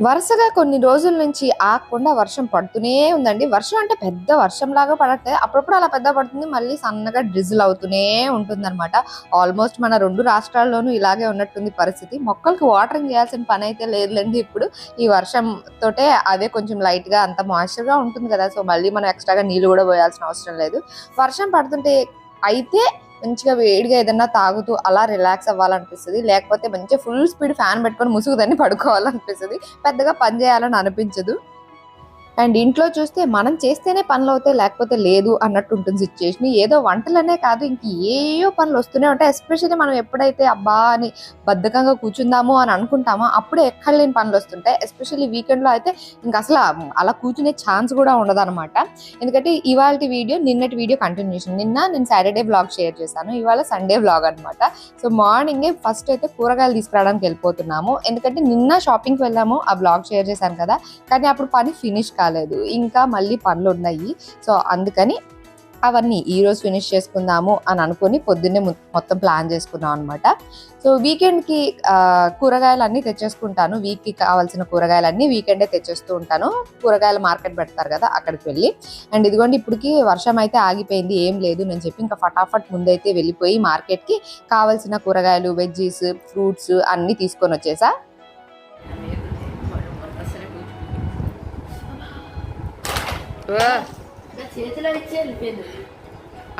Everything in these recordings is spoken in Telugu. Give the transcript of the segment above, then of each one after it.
వరుసగా కొన్ని రోజుల నుంచి ఆగకుండా వర్షం పడుతూనే ఉందండి. వర్షం అంటే పెద్ద వర్షం లాగా పడట్లేదు అప్పుడప్పుడు అలా పెద్ద పడుతుంది మళ్ళీ సన్నగా డ్రిజిల్ అవుతూనే ఉంటుంది అనమాట ఆల్మోస్ట్ మన రెండు రాష్ట్రాల్లోనూ ఇలాగే ఉన్నట్టుంది పరిస్థితి. మొక్కలకు వాటరింగ్ చేయాల్సిన పని అయితే లేదులేండి ఇప్పుడు. ఈ వర్షం తోటే అదే కొంచెం లైట్గా అంత మాయిశ్చర్గా ఉంటుంది కదా. సో మళ్ళీ మనం ఎక్స్ట్రాగా నీళ్ళు కూడా పోయాల్సిన అవసరం లేదు. వర్షం పడుతుంటే అయితే మంచిగా వేడిగా ఏదన్నా తాగుతూ అలా రిలాక్స్ అవ్వాలనిపిస్తుంది. లేకపోతే మంచిగా ఫుల్ స్పీడ్ ఫ్యాన్ పెట్టుకొని ముసుగుదని పడుకోవాలనిపిస్తుంది. పెద్దగా పని చేయాలని అనిపించదు. అండ్ ఇంట్లో చూస్తే మనం చేస్తేనే పనులు అవుతాయి లేకపోతే లేదు అన్నట్టు ఉంటుంది సిచ్యుయేషన్ ఏదో వంటలనే కాదు ఇంక ఏయో పనులు వస్తూనే ఉంటాయి. ఎస్పెషల్లీ మనం ఎప్పుడైతే అబ్బా అని బద్ధకంగా కూర్చుందాము అని అనుకుంటామో అప్పుడే ఎక్కడ లేని పనులు వస్తుంటాయి. ఎస్పెషల్లీ వీకెండ్లో అయితే ఇంకా అసలు అలా కూర్చునే ఛాన్స్ కూడా ఉండదు అనమాట ఎందుకంటే ఇవాళ వీడియో నిన్నటి వీడియో కంటిన్యూషన్ నిన్న నేను సాటర్డే బ్లాగ్ షేర్ చేశాను. ఇవాళ సండే బ్లాగ్ అనమాట సో మార్నింగే ఫస్ట్ అయితే కూరగాయలు తీసుకురావడానికి వెళ్ళిపోతున్నాము. ఎందుకంటే నిన్న షాపింగ్కి వెళ్ళాము ఆ బ్లాగ్ షేర్ చేశాను కదా. కానీ అప్పుడు పని ఫినిష్ కాదు కాలేదు ఇంకా మళ్ళీ పనులు ఉన్నాయి సో అందుకని అవన్నీ ఈరోజు ఫినిష్ చేసుకుందాము అని అనుకుని పొద్దున్నే మొత్తం ప్లాన్ చేసుకున్నాం అనమాట సో వీకెండ్కి కూరగాయలు అన్నీ తెచ్చేసుకుంటాను. వీక్కి కావాల్సిన కూరగాయలన్నీ వీకెండే తెచ్చేస్తూ ఉంటాను. కూరగాయల మార్కెట్ పెడతారు కదా అక్కడికి వెళ్ళి. అండ్ ఇదిగోండి ఇప్పటికి వర్షం అయితే ఆగిపోయింది ఏం లేదు. నేను చెప్పి ఇంకా ఫటాఫట్ ముందైతే వెళ్ళిపోయి మార్కెట్కి కావాల్సిన కూరగాయలు వెజ్జీస్ ఫ్రూట్స్ అన్నీ తీసుకొని వచ్చేసా.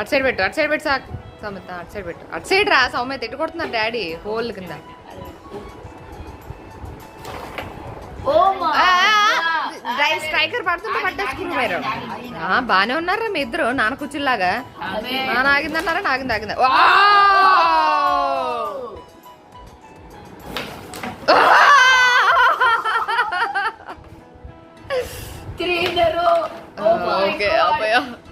అటు సైడ్ పెట్టు అటు సైడ్ పెట్టు సాక్ సౌమ్యత అటు సైడ్ పెట్టు. అటు సైడ్ రా సౌమ్యత ఎట్టు కొడుతున్నారు డాడీ? హోల్ కింద. స్ట్రైకర్ పడుతుంటే పట్టేసుకుని మీరు. బానే ఉన్నారా మీ ఇద్దరు నాన్న కూర్చుల్లాగా. నాన్న ఆగిందన్నారా నాగింది ఆగిందా! త్రీనరు ఓ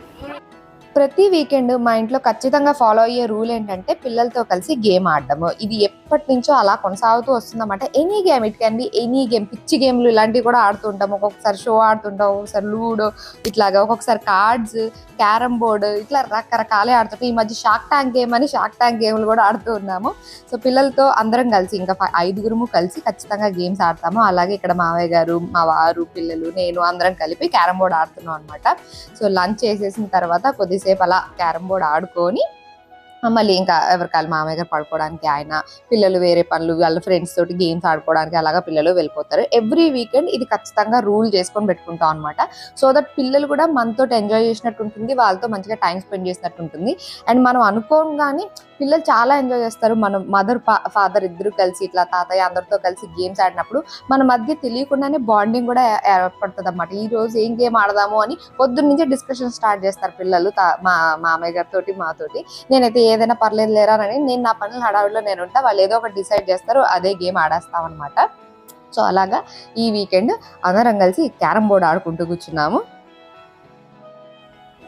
ప్రతి వీకెండ్ మా ఇంట్లో ఖచ్చితంగా ఫాలో అయ్యే రూల్ ఏంటంటే పిల్లలతో కలిసి గేమ్ ఆడడము. ఇది ఎప్పటి నుంచో అలా కొనసాగుతూ వస్తుందన్నమాట. Any game it can be any game పిచ్చి గేమ్లు ఇలాంటివి కూడా ఆడుతుంటాం ఒక్కొక్కసారి షో ఆడుతుంటాం ఒక్కొక్కసారి లూడో ఇట్లాగా. ఒక్కొక్కసారి కార్డ్స్ క్యారమ్ బోర్డు ఇట్లా రకరకాలే ఆడుతుంటాం ఈ మధ్య షార్క్ ట్యాంక్ గేమ్ అని షార్క్ ట్యాంక్ గేమ్లు కూడా ఆడుతూ ఉన్నాము. సో పిల్లలతో అందరం కలిసి ఇంకా ఐదుగురుము కలిసి ఖచ్చితంగా గేమ్స్ ఆడతాము. అలాగే ఇక్కడ మావయ్య గారు మా వారు పిల్లలు నేను అందరం కలిపి క్యారమ్ బోర్డ్ ఆడుతున్నాం అనమాట సో లంచ్ చేసేసిన తర్వాత కొద్దిసేపు అలా క్యారమ్ బోర్డ్ ఆడుకొని మళ్ళీ ఇంకా ఎవరికాలు మామయ్య గారు పడుకోవడానికి ఆయన పిల్లలు వేరే పనులు వాళ్ళ ఫ్రెండ్స్ తోటి గేమ్స్ ఆడుకోవడానికి అలాగా పిల్లలు వెళ్ళిపోతారు. ఎవ్రీ వీకెండ్ ఇది ఖచ్చితంగా రూల్ చేసుకొని పెట్టుకుంటాం అనమాట సో దట్ పిల్లలు కూడా మనతో ఎంజాయ్ చేసినట్టు ఉంటుంది వాళ్ళతో మంచిగా టైం స్పెండ్ చేసినట్టు ఉంటుంది. అండ్ మనం అనుకోగానే పిల్లలు చాలా ఎంజాయ్ చేస్తారు. మనం మదర్ ఫాదర్ ఇద్దరు కలిసి ఇట్లా తాతయ్య అందరితో కలిసి గేమ్స్ ఆడినప్పుడు మన మధ్య తెలియకుండానే బాండింగ్ కూడా ఏర్పడుతుంది అనమాట ఈ రోజు ఏం గేమ్ ఆడదాము అని పొద్దున్న నుంచే డిస్కషన్ స్టార్ట్ చేస్తారు పిల్లలు తా- మా మామయ్య గారితోటి మాతోటి. నేనైతే ఏదైనా పర్లేదు లేరా అని నేను నా పనులు హడావిడిలో నేను ఉంటా వాళ్ళు ఏదో ఒకటి డిసైడ్ చేస్తారు అదే గేమ్ ఆడేస్తాం అనమాట సో అలాగా ఈ వీకెండ్ అందరం కలిసి క్యారమ్ బోర్డ్ ఆడుకుంటూ కూర్చున్నాము.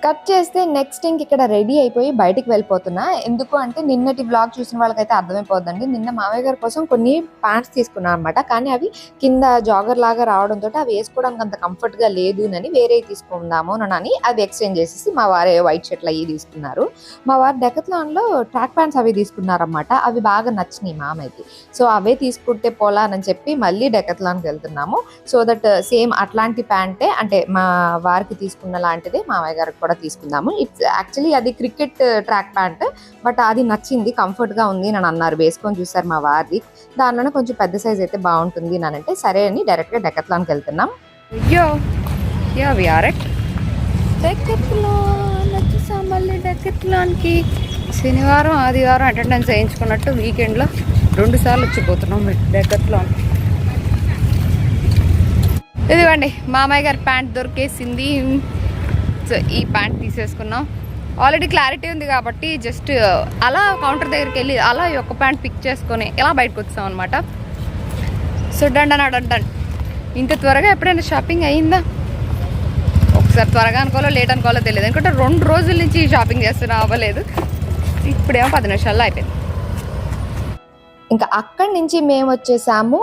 కట్ చేస్తే నెక్స్ట్ ఇంక ఇక్కడ రెడీ అయిపోయి బయటికి వెళ్ళిపోతున్నా. ఎందుకు అంటే నిన్నటి బ్లాగ్ చూసిన వాళ్ళకైతే అర్థమైపోద్దండి. నిన్న మామయ్య గారి కోసం కొన్ని ప్యాంట్స్ తీసుకున్నాను అనమాట కానీ అవి కింద జాగర్ లాగా రావడంతో అవి వేసుకోవడానికి అంత కంఫర్ట్గా లేదు అని వేరే తీసుకుందాము అని అవి ఎక్స్చేంజ్ చేసేసి మా వారే వైట్ షర్ట్లు అవి తీసుకున్నారు. మా వారు డెకత్లాన్లో ట్రాక్ ప్యాంట్స్ అవి తీసుకున్నారనమాట అవి బాగా నచ్చినాయి మామయ్యకి. సో అవే తీసుకుంటే పోలానని చెప్పి మళ్ళీ డెకత్లాన్కి వెళ్తున్నాము. సో దట్ సేమ్ అట్లాంటి ప్యాంటే అంటే మా వారికి తీసుకున్న లాంటిదే మామయ్య గారికి కూడా తీసుకుందాము. ఇట్స్ యాక్చువల్లీ అది క్రికెట్ ట్రాక్ ప్యాంట్ బట్ అది నచ్చింది కంఫర్ట్గా ఉంది అని అన్నారు. వేసుకొని చూసారు మా వారిది. దానిలోనే కొంచెం పెద్ద సైజ్ అయితే బాగుంటుంది అని అంటే సరే అని డైరెక్ట్గా డెకత్లాన్కి వెళ్తున్నాం. అయ్యో yeah we are at Decathlon వచ్చేసాం మళ్ళీ డెకత్లాన్కి శనివారం ఆదివారం అటెండెన్స్ వేయించుకున్నట్టు వీకెండ్లో రెండు సార్లు వచ్చిపోతున్నాం డెకత్లాన్ ఇదిగోండి మామయ్య గారి ప్యాంట్ దొరికేసింది. సో ఈ ప్యాంట్ తీసేసుకున్నాం. ఆల్రెడీ క్లారిటీ ఉంది కాబట్టి జస్ట్ uh, అలా కౌంటర్ దగ్గరికి వెళ్ళి అలా ఈ ఒక్క ప్యాంట్ పిక్ చేసుకొని ఇలా బయటకు వచ్చాం అనమాట సో డండన్ అడండన్ ఇంకా త్వరగా ఎప్పుడైనా షాపింగ్ అయిందా? ఒకసారి త్వరగా అనుకోవాలో లేట్ అనుకోవాలో తెలియదు. ఎందుకంటే రెండు రోజుల నుంచి షాపింగ్ చేస్తున్నా అవ్వలేదు. ఇప్పుడేమో పది నిమిషాల్లో అయిపోయింది. ఇంకా అక్కడి నుంచి మేము వచ్చేసాము.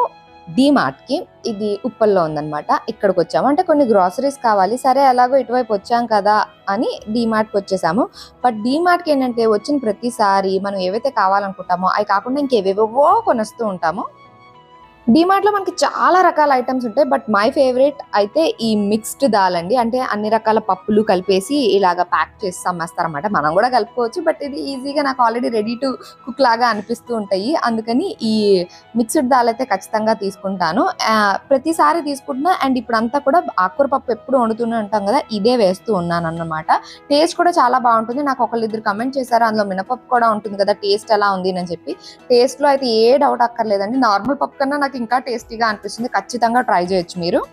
కి ఇది ఉప్పల్లో ఉందన్నమాట. ఇక్కడికి వచ్చాము అంటే కొన్ని గ్రాసరీస్ కావాలి. సరే ఎలాగో ఇటువైపు వచ్చాం కదా అని కి వచ్చేసాము. బట్కి ఏంటంటే వచ్చిన ప్రతిసారి మనం ఏవైతే కావాలనుకుంటామో అవి కాకుండా ఇంకేవేవో కొనొస్తూ ఉంటాము. డిమార్ట్లో మనకి చాలా రకాల ఐటమ్స్ ఉంటాయి బట్ మై ఫేవరెట్ అయితే ఈ మిక్స్డ్ దాల్ అండి. అంటే అన్ని రకాల పప్పులు కలిపేసి ఇలాగ ప్యాక్ చేసి అమ్మేస్తారనమాట మనం కూడా కలుపుకోవచ్చు బట్ ఇది ఈజీగా నాకు ఆల్రెడీ రెడీ టు కుక్ లాగా అనిపిస్తూ ఉంటాయి. అందుకని ఈ మిక్స్డ్ దాల్ అయితే ఖచ్చితంగా తీసుకుంటాను. ప్రతిసారి తీసుకుంటున్నా అండ్ ఇప్పుడు అంతా కూడా ఆకుకూర పప్పు ఎప్పుడు వండుతూనే ఉంటాం కదా ఇదే వేస్తూ ఉన్నాను అన్నమాట టేస్ట్ కూడా చాలా బాగుంటుంది. నాకు ఒకళ్ళిద్దరు కమెంట్ చేశారు అందులో మినపప్పు కూడా ఉంటుంది కదా టేస్ట్ ఎలా ఉంది అని చెప్పి. టేస్ట్లో అయితే ఏ డౌట్ అక్కర్లేదండి. నార్మల్ పప్పు కన్నా నాకు ఇంకా టేస్టీగా అనిపిస్తుంది. ఖచ్చితంగా ట్రై చేయొచ్చు మీరు.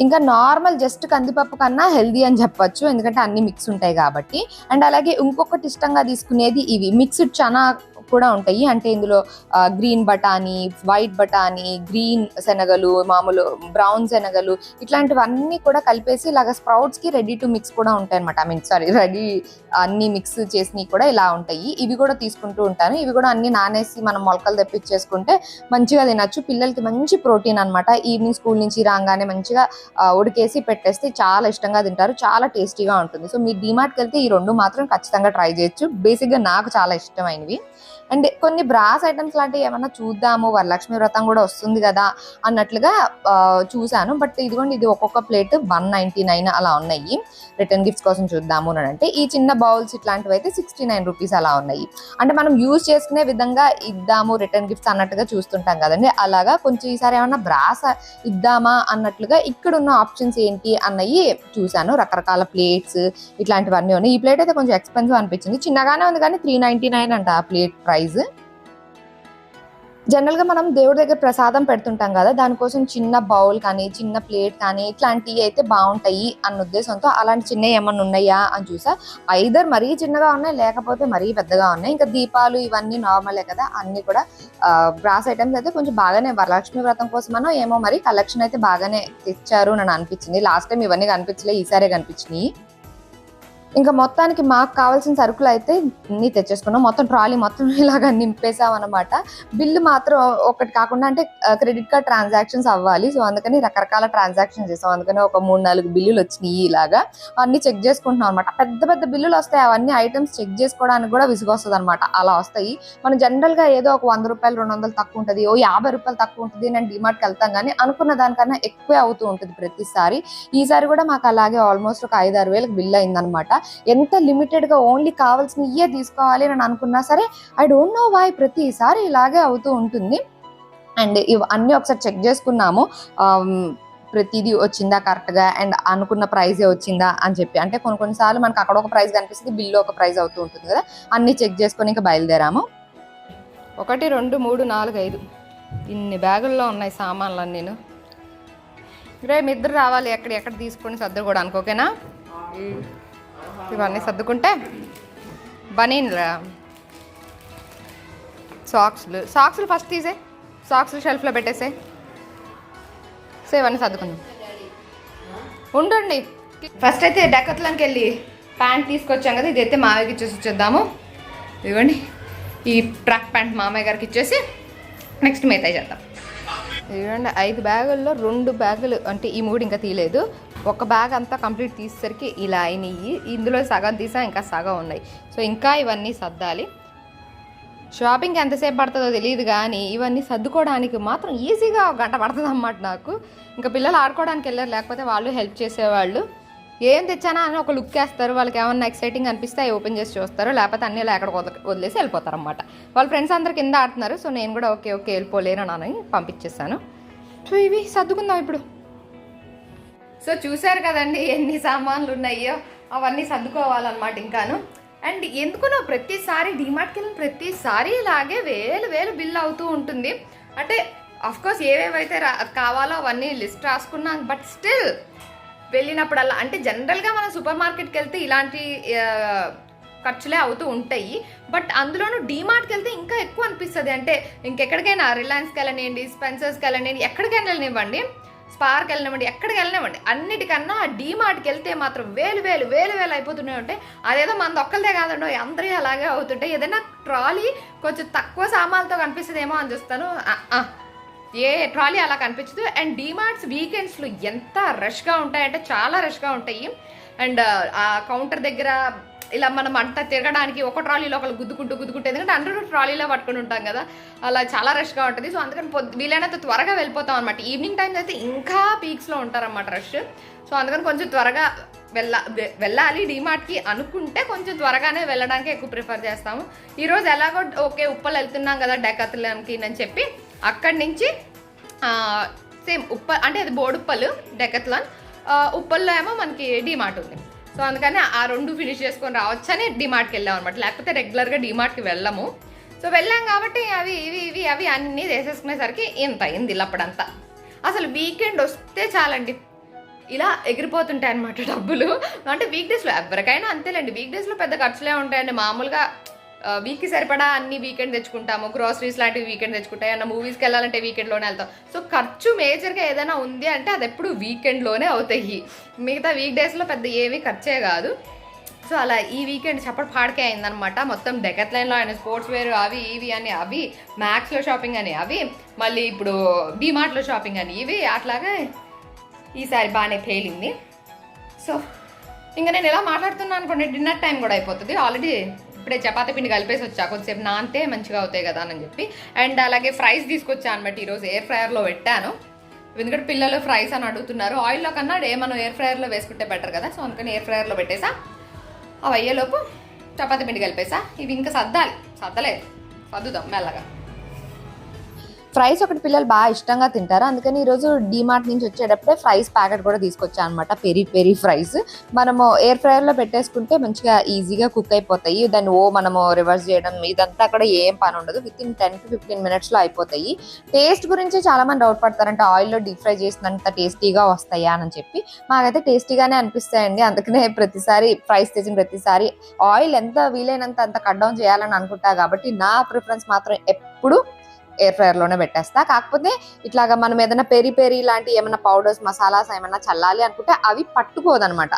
ఇంకా నార్మల్ జస్ట్ కందిపప్పు కన్నా హెల్దీ అని చెప్పొచ్చు. ఎందుకంటే అన్ని మిక్స్ ఉంటాయి కాబట్టి. అండ్ అలాగే ఇంకొకటి ఇష్టంగా తీసుకునేది ఇవి. మిక్స్డ్ చనా కూడా ఉంటాయి. అంటే ఇందులో గ్రీన్ బఠానీ వైట్ బఠానీ గ్రీన్ శనగలు మామూలు బ్రౌన్ శనగలు ఇట్లాంటివన్నీ కూడా కలిపేసి ఇలాగ స్ప్రౌట్స్కి రెడీ టు మిక్స్ కూడా ఉంటాయి అనమాట ఐ మీన్ సారీ రెడీ అన్ని మిక్స్ చేసినవి కూడా ఇలా ఉంటాయి. ఇవి కూడా తీసుకుంటూ ఉంటాను. ఇవి కూడా అన్ని నానేసి మనం మొలకలు తెప్పించేసుకుంటే మంచిగా తినచ్చు. పిల్లలకి మంచి ప్రోటీన్ అన్నమాట. ఈవినింగ్ స్కూల్ నుంచి రాగానే మంచిగా ఉడికేసి పెట్టేస్తే చాలా ఇష్టంగా తింటారు. చాలా టేస్టీగా ఉంటుంది. సో మీరు డిమార్ట్కి వెళ్తే ఈ రెండు మాత్రం ఖచ్చితంగా ట్రై చేయొచ్చు. బేసిక్గా నాకు చాలా ఇష్టమైనవి. అండ్ కొన్ని బ్రాస్ ఐటమ్స్ లాంటివి ఏమన్నా చూద్దాము వరలక్ష్మి వ్రతం కూడా వస్తుంది కదా అన్నట్లుగా చూశాను. బట్ ఇదిగోండి ఇది ఒక్కొక్క ప్లేట్ వన్ నైంటీ నైన్ అలా ఉన్నాయి. రిటర్న్ గిఫ్ట్స్ కోసం చూద్దాము అని అంటే ఈ చిన్న బౌల్స్ ఇట్లాంటివి అయితే సిక్స్టీ నైన్ రూపీస్ అలా ఉన్నాయి. అంటే మనం యూజ్ చేసుకునే విధంగా ఇద్దాము రిటర్న్ గిఫ్ట్స్ అన్నట్టుగా చూస్తుంటాం కదండి. అలాగా కొంచెం ఈసారి ఏమన్నా బ్రాస్ ఇద్దామా అన్నట్లుగా ఇక్కడ ఉన్న ఆప్షన్స్ ఏంటి అన్నవి చూశాను. రకరకాల ప్లేట్స్ ఇట్లాంటివన్నీ ఉన్నాయి. ఈ ప్లేట్ అయితే కొంచెం ఎక్స్పెన్సివ్ అనిపించింది. చిన్నగానే ఉంది కానీ త్రీ నైన్టీ నైన్ అంట ఆ ప్లేట్ ప్రైస్. జనరల్గా మనం దేవుడి దగ్గర ప్రసాదం పెడుతుంటాం కదా దానికోసం చిన్న బౌల్ కానీ చిన్న ప్లేట్ కానీ ఇట్లాంటివి అయితే బాగుంటాయి అన్న ఉద్దేశంతో అలాంటి చిన్నవి ఏమన్నా ఉన్నాయా అని చూసా. ఐదర్ మరీ చిన్నగా ఉన్నాయి లేకపోతే మరీ పెద్దగా ఉన్నాయి. ఇంకా దీపాలు ఇవన్నీ నార్మలే కదా అన్ని కూడా బ్రాస్ ఐటమ్స్ అయితే కొంచెం బాగానే వరలక్ష్మి వ్రతం కోసమనో ఏమో మరి కలెక్షన్ అయితే బాగానే తెచ్చారు అని అనిపించింది. లాస్ట్ టైం ఇవన్నీ కనిపించలే ఈసారే కనిపించినాయి. ఇంకా మొత్తానికి మాకు కావాల్సిన సరుకులు అయితే అన్ని తెచ్చేసుకున్నాం. మొత్తం ట్రాలీ మొత్తం ఇలాగా నింపేసాం అనమాట బిల్లు మాత్రం ఒకటి కాకుండా అంటే క్రెడిట్ కార్డ్ ట్రాన్సాక్షన్స్ అవ్వాలి. సో అందుకని రకరకాల ట్రాన్సాక్షన్స్ చేసాం. అందుకని ఒక మూడు నాలుగు బిల్లులు వచ్చినాయి ఇలాగా. అన్నీ చెక్ చేసుకుంటున్నాం అనమాట పెద్ద పెద్ద బిల్లులు వస్తాయి. అవన్నీ ఐటమ్స్ చెక్ చేసుకోవడానికి కూడా విసుగొస్తుంది అనమాట అలా వస్తాయి. మనం జనరల్గా ఏదో ఒక వంద రూపాయలు రెండు వందలు తక్కువ ఉంటుంది. ఓ యాభై రూపాయలు తక్కువ ఉంటుంది. నేను డిమార్ట్కి వెళ్తాం కానీ అనుకున్న దానికన్నా ఎక్కువే అవుతూ ఉంటుంది ప్రతిసారి. ఈసారి కూడా మాకు అలాగే ఆల్మోస్ట్ ఒక ఐదు ఆరు వేలకు బిల్ అయిందనమాట ఎంత లిమిటెడ్గా ఓన్లీ కావాల్సిన ఇయే తీసుకోవాలి అని అనుకున్నా సరే ఐ డోంట్ నో వై ప్రతిసారి ఇలాగే అవుతూ ఉంటుంది. అండ్ ఇవి అన్ని ఒకసారి చెక్ చేసుకున్నాము. ప్రతిదీ వచ్చిందా కరెక్ట్గా అండ్ అనుకున్న ప్రైజే వచ్చిందా అని చెప్పి. అంటే కొన్ని కొన్నిసార్లు మనకు అక్కడ ఒక ప్రైస్ కనిపిస్తుంది బిల్లు ఒక ప్రైస్ అవుతూ ఉంటుంది కదా. అన్ని చెక్ చేసుకొని ఇంకా బయలుదేరాము. ఒకటి రెండు మూడు నాలుగు ఐదు. ఇన్ని బ్యాగుల్లో ఉన్నాయి సామాన్లు నేను. రేపు ఇద్దరు రావాలి. ఎక్కడ ఎక్కడ తీసుకొని సర్దు కూడా అనుకోకేనా ఇవన్నీ సర్దుకుంటే బనీన్లా సాక్స్లు. సాక్స్లు ఫస్ట్ తీసే. సాక్స్లు షెల్ఫ్లో పెట్టేసే. సో ఇవన్నీ సర్దుకుందాం. ఉండండి. ఫస్ట్ అయితే డెకత్లంకి వెళ్ళి ప్యాంట్ తీసుకొచ్చాం కదా ఇదైతే మామయ్యకి ఇచ్చేసి వచ్చేద్దాము. ఇవ్వండి. ఈ ట్రాక్ ప్యాంట్ మామయ్య గారికి ఇచ్చేసి నెక్స్ట్ మిగతా చేద్దాం. ఇవ్వండి ఐదు బ్యాగుల్లో రెండు బ్యాగులు. అంటే ఈ మూడు ఇంకా తీయలేదు. ఒక బ్యాగ్ అంతా కంప్లీట్ తీసేసరికి ఇలా అయినాయి ఇందులో సగం తీసా ఇంకా సగం ఉన్నాయి. సో ఇంకా ఇవన్నీ సర్దాలి. షాపింగ్ ఎంతసేపు పడుతుందో తెలియదు కానీ ఇవన్నీ సర్దుకోవడానికి మాత్రం ఈజీగా ఒక గంట పడుతుంది అన్నమాట నాకు. ఇంకా పిల్లలు ఆడుకోవడానికి వెళ్ళారు లేకపోతే వాళ్ళు హెల్ప్ చేసేవాళ్ళు. ఏం తెచ్చానా అని ఒక లుక్ వేస్తారు వాళ్ళకి ఏమన్నా ఎక్సైటింగ్ అనిపిస్తే అవి ఓపెన్ చేసి చూస్తారు లేకపోతే అన్నీ ఎక్కడ వదిలేసి వెళ్ళిపోతారు అనమాట వాళ్ళ ఫ్రెండ్స్ అందరు కింద ఆడుతున్నారు సో నేను కూడా ఓకే ఓకే వెళ్ళిపోలేను అని పంపించేస్తాను సో ఇవి సర్దుకుందాం ఇప్పుడు. సో చూశారు కదండి ఎన్ని సామాన్లు ఉన్నాయో అవన్నీ సర్దుకోవాలన్నమాట ఇంకాను. అండ్ ఎందుకునో ప్రతిసారి డిమార్ట్కి వెళ్ళిన ప్రతిసారి ఇలాగే వేలు వేలు బిల్ అవుతూ ఉంటుంది. అంటే అఫ్కోర్స్ ఏవేవైతే రా కావాలో అవన్నీ లిస్ట్ రాసుకున్నాం బట్ స్టిల్ వెళ్ళినప్పుడల్లా అంటే జనరల్గా మనం సూపర్ మార్కెట్కి వెళ్తే ఇలాంటి ఖర్చులే అవుతూ ఉంటాయి. బట్ అందులోనూ డీమార్ట్కి వెళ్తే ఇంకా ఎక్కువ అనిపిస్తుంది. అంటే ఇంకెక్కడికైనా రిలయన్స్కి వెళ్ళనివ్వండి స్పెన్సర్స్కి వెళ్ళనివ్వండి ఎక్కడికైనా వెళ్ళనివ్వండి. స్పార్క్ వెళ్ళినామండి ఎక్కడికి వెళ్ళినామండి అన్నిటికన్నా డీమార్ట్కి వెళ్తే మాత్రం వేలు వేలు వేలు వేలు అయిపోతున్నాయి ఉంటాయి అదేదో మన ఒక్కరిదే కాదండి అందరూ అలాగే అవుతుంటాయి ఏదైనా ట్రాలీ కొంచెం తక్కువ సామాన్లతో కనిపిస్తుందేమో అని చూస్తాను. ఏ ట్రాలీ అలా కనిపించదు. అండ్ డీమార్ట్స్ వీకెండ్స్లో ఎంత రష్గా ఉంటాయంటే చాలా రష్గా ఉంటాయి. అండ్ ఆ కౌంటర్ దగ్గర ఇలా మనం అంట తిరగడానికి ఒక ట్రాలీలో ఒకరు గుద్దుకుంటూ గుద్దుకుంటూ ఎందుకంటే అందరూ ట్రాలీలో పట్టుకుని ఉంటాం కదా. అలా చాలా రష్గా ఉంటుంది. సో అందుకని పొద్దు వీలైనంత త్వరగా వెళ్ళిపోతాం అనమాట ఈవినింగ్ టైం అయితే ఇంకా పీక్స్లో ఉంటారన్నమాట రష్ సో అందుకని కొంచెం త్వరగా వెళ్ళ వెళ్ళాలి. డీమార్ట్కి అనుకుంటే కొంచెం త్వరగానే వెళ్ళడానికి ఎక్కువ ప్రిఫర్ చేస్తాము. ఈరోజు ఎలాగో ఓకే ఉప్పలు వెళ్తున్నాం కదా డెకత్లంకి అని చెప్పి అక్కడి నుంచి సేమ్ ఉప్ప అంటే అది బోడుప్పలు డెకత్లాన్ ఉప్పల్లో ఏమో మనకి డిమార్ట్ ఉంది. సో అందుకని ఆ రెండు ఫినిష్ చేసుకొని రావచ్చని డిమార్ట్కి వెళ్ళాం అనమాట లేకపోతే రెగ్యులర్గా డిమార్ట్కి వెళ్ళము. సో వెళ్ళాం కాబట్టి అవి ఇవి ఇవి అవి అన్నీ వేసేసుకునేసరికి ఇంత అయింది ఇల్లప్పుడంతా. అసలు వీకెండ్ వస్తే చాలండి. ఇలా ఎగిరిపోతుంటాయి అనమాట డబ్బులు. అంటే వీక్ డేస్లో ఎవరికైనా అంతేలేండి. వీక్ డేస్లో పెద్ద ఖర్చులే ఉంటాయండి. మామూలుగా వీక్కి సరిపడా అన్ని వీకెండ్ తెచ్చుకుంటాము గ్రాసరీస్ లాంటివి వీకెండ్ తెచ్చుకుంటాయి అన్న మూవీస్కి వెళ్ళాలంటే వీకెండ్లోనే వెళ్తాం. సో ఖర్చు మేజర్గా ఏదైనా ఉంది అంటే అది ఎప్పుడు వీకెండ్లోనే అవుతాయి. మిగతా వీక్ డేస్లో పెద్ద ఏమీ ఖర్చే కాదు. సో అలా ఈ వీకెండ్ చప్పటి పాడకే అయిందనమాట మొత్తం డెకత్లైన్లో ఆయన స్పోర్ట్స్ వేర్ అవి ఇవి అని అవి మ్యాక్స్లో షాపింగ్ అని అవి మళ్ళీ ఇప్పుడు డిమార్ట్లో షాపింగ్ అని ఇవి అట్లాగే ఈసారి బాగానే ఫెయిలింది సో ఇంకా నేను ఎలా మాట్లాడుతున్నాను అనుకోండి డిన్నర్ టైం కూడా అయిపోతుంది. ఆల్రెడీ ఇప్పుడే చపాతీ పిండి కలిపేసి వచ్చా. కొంచెంసేపు నానితే మంచిగా అవుతాయి కదా అని చెప్పి. అండ్ అలాగే ఫ్రైస్ తీసుకొచ్చా అనమాట ఈరోజు ఎయిర్ ఫ్రైయర్లో పెట్టాను. ఎందుకంటే పిల్లలు ఫ్రైస్ అని అడుగుతున్నారు. ఆయిల్లో కన్నా ఏ మనం ఎయిర్ ఫ్రైయర్లో వేసుకుంటే బెటర్ కదా. సో అందుకని ఎయిర్ ఫ్రైయర్లో పెట్టేసా. అవి అయ్యేలోపు చపాతీ పిండి కలిపేసా. ఇవి ఇంకా సర్దాలి. సర్దలేదు. సర్దుదాం మెల్లగా. ఫ్రైస్ ఒకటి పిల్లలు బాగా ఇష్టంగా తింటారు. అందుకని ఈరోజు డీమార్ట్ నుంచి వచ్చేటప్పుడే ఫ్రైస్ ప్యాకెట్ కూడా తీసుకొచ్చా అనమాట పెరి పెరి ఫ్రైస్. మనము ఎయిర్ ఫ్రైయర్లో పెట్టేసుకుంటే మంచిగా ఈజీగా కుక్ అయిపోతాయి. దాన్ని ఓ మనము రివర్స్ చేయడం ఇదంతా కూడా ఏం పని ఉండదు. With in ten to fifteen మినిట్స్లో అయిపోతాయి. టేస్ట్ గురించి చాలా మంది డౌట్ పడతారంటే ఆయిల్లో డీప్ ఫ్రై చేసినంత టేస్టీగా వస్తాయా అని చెప్పి. మాకైతే టేస్టీగానే అనిపిస్తాయండి. అందుకనే ప్రతిసారి ఫ్రైస్ తెచ్చిన ప్రతిసారి ఆయిల్ ఎంత వీలైనంత అంత కట్ డౌన్ చేయాలని అనుకుంటా. కాబట్టి నా ప్రిఫరెన్స్ మాత్రం ఎప్పుడు ఎయిర్ ఫ్రైయర్లోనే పెట్టేస్తా. కాకపోతే ఇట్లాగా మనం ఏదైనా పెరి పెరి లాంటి ఏమైనా పౌడర్స్ మసాలాస్ ఏమైనా చల్లాలి అనుకుంటే అవి పట్టుకోదనమాట. అనమాట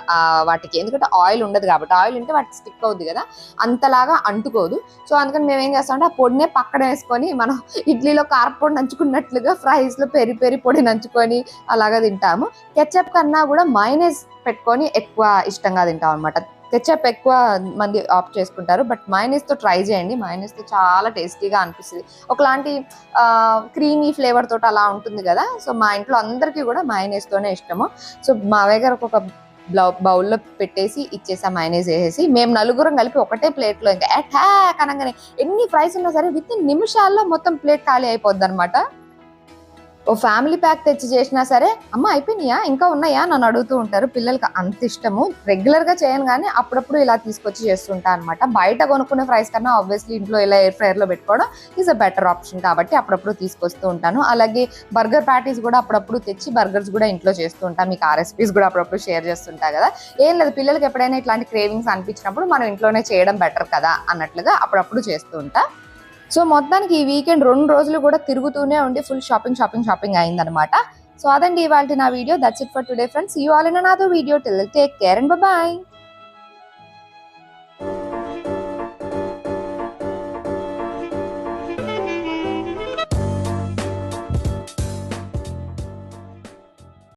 వాటికి. ఎందుకంటే ఆయిల్ ఉండదు కాబట్టి. ఆయిల్ ఉంటే వాటికి స్టిక్ అవుద్ది కదా. అంతలాగా అంటుకోదు. సో అందుకని మేము ఏం చేస్తామంటే ఆ పొడినే పక్కన వేసుకొని మనం ఇడ్లీలో కారపొడి నంచుకున్నట్లుగా ఫ్రైస్లో పెరి పెరి పొడి నంచుకొని అలాగా తింటాము. కెచప్ కన్నా కూడా మైనస్ పెట్టుకొని ఎక్కువ ఇష్టంగా తింటాం అనమాట కెచప్ ఎక్కువ మంది ఆప్ట్ చేసుకుంటారు బట్ మైనస్ ట్రై చేయండి మైనస్తో చాలా టేస్టీగా అనిపిస్తుంది ఒకలాంటి క్రీమీ ఫ్లేవర్ తోటి అలా ఉంటుంది కదా సో మా ఇంట్లో అందరికీ కూడా మైనస్తోనే ఇష్టము సో మా దగ్గర ఒక బౌల్లో పెట్టేసి ఇచ్చేసా మైనస్ వేసేసి మేము నలుగురం కలిపి ఒకటే ప్లేట్లో ఇంకా అటాక్ అనగానే ఎన్ని ఫ్రైస్ ఉన్నా సరే విత్ ఇన్ నిమిషాల్లో మొత్తం ప్లేట్ ఖాళీ అయిపోద్ది అనమాట ఓ ఫ్యామిలీ ప్యాక్ తెచ్చి చేసినా సరే అమ్మ అయిపోయినాయా? ఇంకా ఉన్నాయా? నన్ను అడుగుతూ ఉంటారు. పిల్లలకి అంత ఇష్టము. రెగ్యులర్గా చేయను కానీ అప్పుడప్పుడు ఇలా తీసుకొచ్చి చేస్తుంటా అనమాట బయట కొనుక్కునే ఫ్రైస్ కన్నా ఆబ్వియస్లీ ఇంట్లో ఇలా ఎయిర్ ఫ్రైయర్లో పెట్టుకోవడం ఈజ్ అ బెటర్ ఆప్షన్ కాబట్టి అప్పుడప్పుడు తీసుకొస్తూ ఉంటాను. అలాగే బర్గర్ ప్యాటీస్ కూడా అప్పుడప్పుడు తెచ్చి బర్గర్స్ కూడా ఇంట్లో చేస్తూ ఉంటాను మీకు ఆ రెసిపీస్ కూడా అప్పుడప్పుడు షేర్ చేస్తుంటా కదా. ఏం లేదు పిల్లలకి ఎప్పుడైనా ఇట్లాంటి క్రేవింగ్స్ అనిపించినప్పుడు మనం ఇంట్లోనే చేయడం బెటర్ కదా అన్నట్లుగా అప్పుడప్పుడు చేస్తూ ఉంటా. సో మొత్తానికి ఈ వీకెండ్ రెండు రోజులు కూడా తిరుగుతూనే ఉండి ఫుల్ షాపింగ్ షాపింగ్ షాపింగ్ అయిందనమాట సో అదండి ఇవాళ నా video. That's it for today friends you all in నాదో video till take care and bye